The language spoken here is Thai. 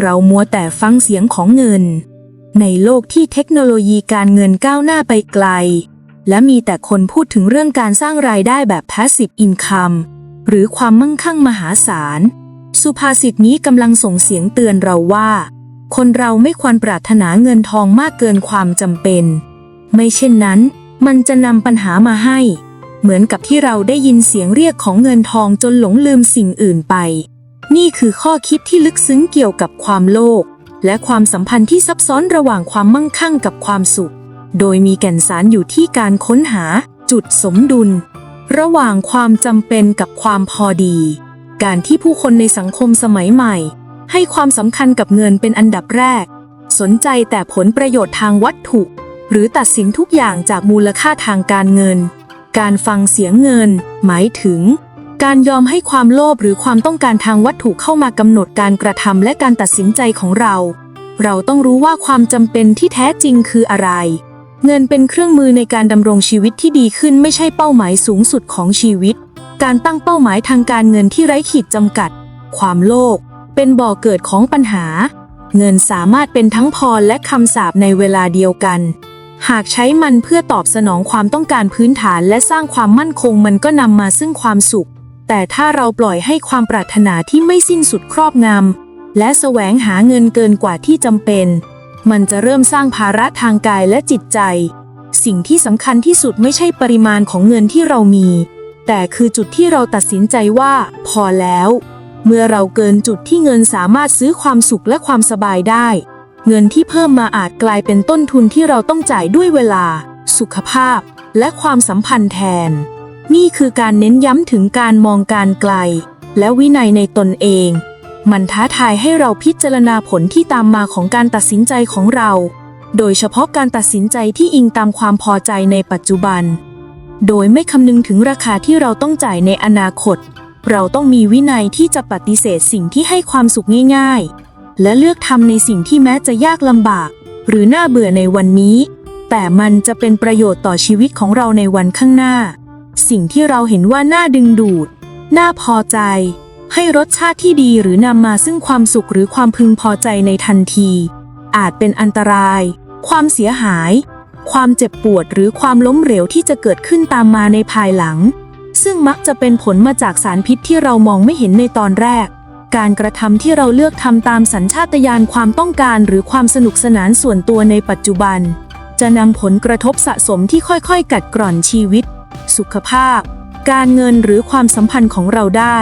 เรามัวแต่ฟังเสียงของเงิน ในโลกที่เทคโนโลยีการเงินก้าวหน้าไปไกล และมีแต่คนพูดถึงเรื่องการสร้างรายได้แบบ passive income หรือความมั่งคั่งมหาศาล สุภาษิตนี้กำลังส่งเสียงเตือนเราว่า คนเราไม่ควรปรารถนาเงินทองมากเกินความจำเป็น ไม่เช่นนั้น มันจะนำปัญหามาให้ เหมือนกับที่เราได้ยินเสียงเรียกของเงินทองจนหลงลืมสิ่งอื่นไป นี่คือข้อคิดที่ลึกซึ้งเกี่ยวกับความโลภและความสัมพันธ์ที่ซับซ้อนระหว่างความมั่งคั่งกับความสุข โดยมีแก่นสารอยู่ที่การค้นหาจุดสมดุล ระหว่างความจำเป็นกับความพอดี การที่ผู้คนในสังคมสมัยใหม่ ให้ความสำคัญกับเงินเป็นอันดับแรก สนใจแต่ผลประโยชน์ทางวัตถุ หรือตัดสินทุกอย่างจากมูลค่าทางการเงิน การฟังเสียงเงิน หมายถึง การยอมให้ความโลภหรือความต้องการทางวัตถุเข้ามากำหนดการกระทำและการตัดสินใจของเรา เราต้องรู้ว่าความจำเป็นที่แท้จริงคืออะไร เงินเป็นเครื่องมือในการดำรงชีวิตที่ดีขึ้นไม่ใช่เป้าหมายสูงสุดของชีวิต การตั้งเป้าหมายทางการเงินที่ไร้ขีดจำกัด ความโลภเป็นบ่อเกิดของปัญหา เงินสามารถเป็นทั้งพรและคำสาปในเวลาเดียวกัน หากใช้มันเพื่อตอบสนองความต้องการพื้นฐานและสร้างความมั่นคงมันก็นำมาซึ่งความสุข แต่ถ้าเราปล่อยให้ความปรารถนาที่ไม่สิ้นสุดครอบงำและแสวงหาเงินเกินกว่าที่จำเป็น มันจะเริ่มสร้างภาระทางกายและจิตใจ สิ่งที่สำคัญที่สุดไม่ใช่ปริมาณของเงินที่เรามี แต่คือจุดที่เราตัดสินใจว่า พอแล้ว เมื่อเราเกินจุดที่เงินสามารถซื้อความสุขและความสบายได้ เงินที่เพิ่มมาอาจกลายเป็นต้นทุนที่เราต้องจ่ายด้วยเวลา สุขภาพ และความสัมพันธ์แทน นี่คือการเน้นย้ำถึงการมองการไกล และวินัยในตนเอง มันท้าทายให้เราพิจารณาผลที่ตามมาของการตัดสินใจของเรา โดยเฉพาะการตัดสินใจที่อิงตามความพอใจในปัจจุบัน โดยไม่คำนึงถึงราคาที่เราต้องจ่ายในอนาคต เราต้องมีวินัยที่จะปฏิเสธสิ่งที่ให้ความสุขง่าย ๆ และเลือกทำในสิ่งที่แม้จะยากลำบาก หรือน่าเบื่อในวันนี้ แต่มันจะเป็นประโยชน์ต่อชีวิตของเราในวันข้างหน้า สิ่งที่เราเห็นว่าน่าดึงดูด น่าพอใจ ให้รสชาติที่ดีหรือนำมาซึ่งความสุขหรือความพึงพอใจในทันที อาจเป็นอันตราย ความเสียหาย ความเจ็บปวดหรือความล้มเหลวที่จะเกิดขึ้นตามมาในภายหลัง ซึ่งมักจะเป็นผลมาจากสารพิษที่เรามองไม่เห็นในตอนแรก การกระทำที่เราเลือกทำตามสัญชาตญาณความต้องการหรือความสนุกสนานส่วนตัวในปัจจุบัน จะนำผลกระทบสะสมที่ค่อยๆ กัดกร่อนชีวิต สุขภาพ การเงินหรือความสัมพันธ์ของเราได้